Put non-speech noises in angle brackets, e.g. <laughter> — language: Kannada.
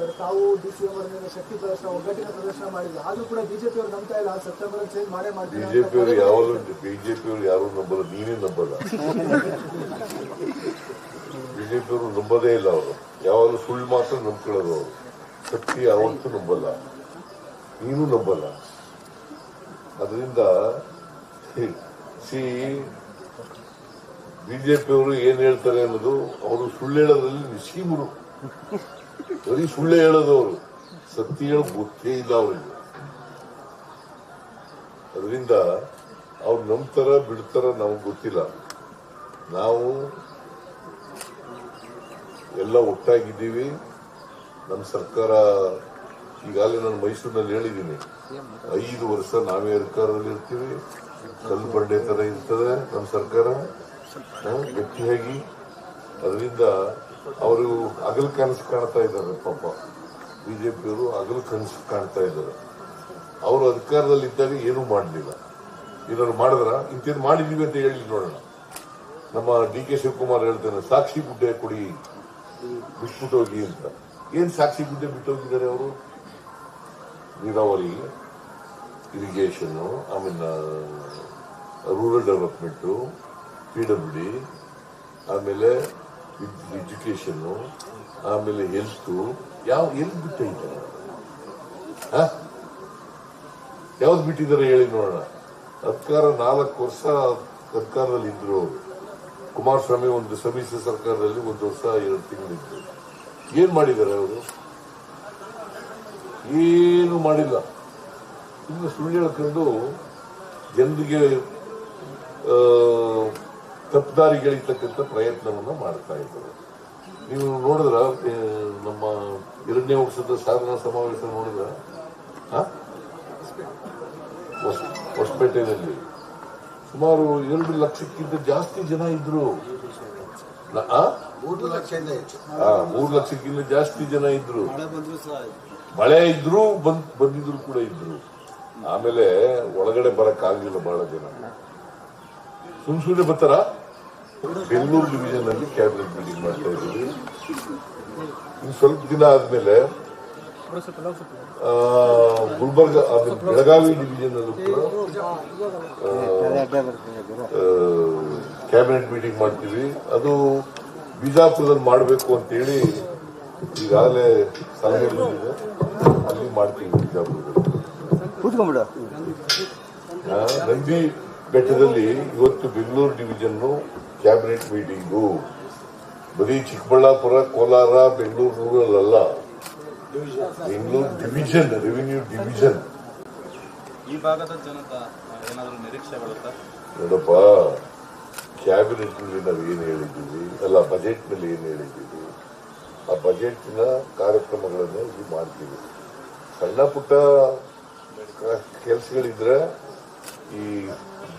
ಸರ್ ತಾವು ಡಿ ಸಿ ಎಂ ಅವರ ಮೇಲೆ ಶಕ್ತಿ ಪ್ರದರ್ಶನ ಒಗ್ಗಟ್ಟಿನ ಪ್ರದರ್ಶನ ಮಾಡಿದ್ರು ಆದ್ರೂ ಕೂಡ ಬಿಜೆಪಿ ಅವರು ನಂಬ್ತಾ ಇಲ್ಲ. ಸೆಪ್ಟೆಂಬರ್ ಚೇಂಜ್ ಮಾಡೇ ಮಾಡ್ತಾರೆ ಬಿಜೆಪಿ ಬಿಜೆಪಿಯವರು ಯಾವಾಗಲೂ ಬಿಜೆಪಿಯವರು ಯಾರು ನಂಬಲ್ಲ. ನೀನೇ ನಂಬಲ್ಲ. ಬಿಜೆಪಿ ಅವರು ನಂಬದೇ ಇಲ್ಲ ಅವರು. ಯಾವಾಗಲೂ ಸುಳ್ಳು ಮಾತ್ರ ನಂಬ್ಕೊಳ್ಳೋದು ಅವರು. ಶಕ್ತಿ ಯಾವತ್ತೂ ನಂಬಲ್ಲ. ನೀನು ನಂಬಲ್ಲ. ಅದರಿಂದ ಸಿ ಬಿಜೆಪಿಯವರು ಏನ್ ಹೇಳ್ತಾರೆ ಅನ್ನೋದು ಅವರು ಸುಳ್ಳು ಹೇಳೋದ್ರಲ್ಲಿ ನಿಶ್ಚೀಮರು <laughs> ಬರೀ ಸುಳ್ಳು ಹೇಳೋದು ಅವರು ಸತ್ಯ ಹೇಳ ಗೊತ್ತೇ ಇಲ್ಲ ಅವರಿಗೆ. ಅದರಿಂದ ಅವ್ರು ನಂಬ್ತಾರ ಬಿಡ್ತಾರ ನಮ್ಗೆ ಗೊತ್ತಿಲ್ಲ. ನಾವು ಎಲ್ಲ ಒಟ್ಟಾಗಿದ್ದೀವಿ. ನಮ್ಮ ಸರ್ಕಾರ ಈಗಾಗಲೇ ನಾನು ಮೈಸೂರಿನಲ್ಲಿ ಹೇಳಿದ್ದೀನಿ. ಐದು ವರ್ಷ ನಾವೇ ಅಧಿಕಾರದಲ್ಲಿ ಇರ್ತೀವಿ. ಕಲ್ಲು ಬಂಡೆ ತರ ಇರ್ತದೆ ನಮ್ಮ ಸರ್ಕಾರ. ಗಟ್ಟಿಯಾಗಿ. ಅದರಿಂದ ಅವರು ಹಗಲ್ ಕನಸು ಕಾಣ್ತಾ ಇದ್ದಾರೆ ಪಾಪ. ಬಿಜೆಪಿಯವರು ಹಗಲು ಕನಸು ಕಾಣ್ತಾ ಇದ್ದಾರೆ. ಅವರು ಅಧಿಕಾರದಲ್ಲಿ ಇದ್ದಾಗ ಏನೂ ಮಾಡಲಿಲ್ಲ. ಏನಾದ್ರು ಮಾಡಿದ್ರ? ಇಂಥದ್ದು ಮಾಡಿದೀವಿ ಅಂತ ಹೇಳಿ ನೋಡೋಣ. ನಮ್ಮ ಡಿ ಕೆ ಶಿವಕುಮಾರ್ ಹೇಳ್ತಾನೆ, ಸಾಕ್ಷಿ ಗುಡ್ಡೆ ಕೊಡಿ, ಬಿಟ್ಬಿಟ್ಟು ಹೋಗಿ ಅಂತ. ಏನ್ ಸಾಕ್ಷಿ ಗುಡ್ಡೆ ಬಿಟ್ಟು ಹೋಗಿದ್ದಾರೆ ಅವರು? ನೀರಾವರಿ ಇರಿಗೇಷನ್ ಆಮೇಲೆ ರೂರಲ್ ಡೆವಲಪ್ಮೆಂಟು ಪಿ ಡಬ್ಲ್ಯೂ ಆಮೇಲೆ ಎಜುಕೇಶನ್ ಆಮೇಲೆ ಹೆಲ್ತ್ ಯಾವ ಎಲ್ಲಿ ಬಿಟ್ಟಿದ್ದಾರೆ ಯಾವ್ದು ಬಿಟ್ಟಿದ್ದಾರೆ ಹೇಳಿ ನೋಡೋಣ. ಸರ್ಕಾರ ನಾಲ್ಕು ವರ್ಷ ಸರ್ಕಾರದಲ್ಲಿ ಇದ್ರು ಅವರು. ಕುಮಾರಸ್ವಾಮಿ ಒಂದು ಸಮಿಶ್ರ ಸರ್ಕಾರದಲ್ಲಿ ಒಂದು ವರ್ಷ ಎರಡು ತಿಂಗಳಿದ್ರು ಏನ್ ಮಾಡಿದ್ದಾರೆ ಅವರು? ಏನು ಮಾಡಿಲ್ಲ. ಇನ್ನು ಸುಳ್ಳು ಹೇಳ್ಕೊಂಡು ಜನರಿಗೆ ತಪ್ಪುದಾರಿಗಳಿರ್ತಕ್ಕಂಥ ಪ್ರಯತ್ನವನ್ನ ಮಾಡ್ತಾ ಇದ್ದಾರೆ. ನೀವು ನೋಡಿದ್ರ ನಮ್ಮ ಎರಡನೇ ವರ್ಷದ ಸಾಧನಾ ಸಮಾವೇಶ ನೋಡಿದ್ರ? ಹೊಸಪೇಟೆಯಲ್ಲಿ. ಸುಮಾರು ಎರಡು ಲಕ್ಷಕ್ಕಿಂತ ಜಾಸ್ತಿ ಜನ ಇದ್ರು? ಮೂರು ಲಕ್ಷ ಆ, ಮೂರು ಲಕ್ಷಕ್ಕಿಂತ ಜಾಸ್ತಿ ಜನ ಇದ್ರು. ಮಳೆ ಇದ್ರು ಬಂದ್ ಬಂದಿದ್ರು ಕೂಡ ಇದ್ರು. ಆಮೇಲೆ ಒಳಗಡೆ ಬರಕ್ ಆಗ್ಲಿಲ್ಲ ಬಹಳ ಜನ. ಸುಮ್ ಸುಮ್ಮನೆ ಬರ್ತಾರ? ಬೆಂಗಳೂರು ಡಿವಿಷನ್ ಅಲ್ಲಿ ಕ್ಯಾಬಿನೆಟ್ ಮೀಟಿಂಗ್ ಮಾಡ್ತಾ ಇದ್ದೀವಿ. ಇನ್ನು ಸ್ವಲ್ಪ ದಿನ ಆದ್ಮೇಲೆ ಗುಲ್ಬರ್ಗ ಆಮೇಲೆ ಬೆಳಗಾವಿ ಡಿವಿಷನ್ ಅಲ್ಲೂ ಕೂಡ ಕ್ಯಾಬಿನೆಟ್ ಮೀಟಿಂಗ್ ಮಾಡ್ತೀವಿ. ಅದು ಬಿಜಾಪುರದಲ್ಲಿ ಮಾಡಬೇಕು ಅಂತೇಳಿ ಈಗಾಗಲೇ ಸಲಹೆ ಬಂದಿದೆ. ಅಲ್ಲಿ ಮಾಡ್ತೀವಿ ಬಿಜಾಪುರದಲ್ಲಿ. ನಂದಿ ಬೆಟ್ಟದಲ್ಲಿ ಇವತ್ತು ಬೆಂಗಳೂರು ಡಿವಿಷನ್ ಕ್ಯಾಬಿನೆಟ್ ಮೀಟಿಂಗು. ಬರೀ ಚಿಕ್ಕಬಳ್ಳಾಪುರ ಕೋಲಾರ ಬೆಂಗಳೂರು ರೂರಲ್ ಅಲ್ಲ ಬೆಂಗಳೂರು ಡಿವಿಷನ್ ರೆವಿನ್ಯೂ ಡಿವಿಷನ್ ಈ ಭಾಗದ ಜನತಾ ಏನಾದರೂ ನಿರೀಕ್ಷೆ ನೋಡಪ್ಪ ಕ್ಯಾಬಿನೆಟ್ನಲ್ಲಿ ನಾವು ಏನು ಹೇಳಿದ್ದೀವಿ? ಅಲ್ಲ ಬಜೆಟ್ನಲ್ಲಿ ಏನು ಹೇಳಿದ್ದೀವಿ? ಆ ಬಜೆಟ್ನ ಕಾರ್ಯಕ್ರಮಗಳನ್ನು ಇದು ಮಾಡ್ತೀವಿ. ಸಣ್ಣ ಪುಟ್ಟ ಕೆಲಸಗಳಿದ್ರೆ ಈ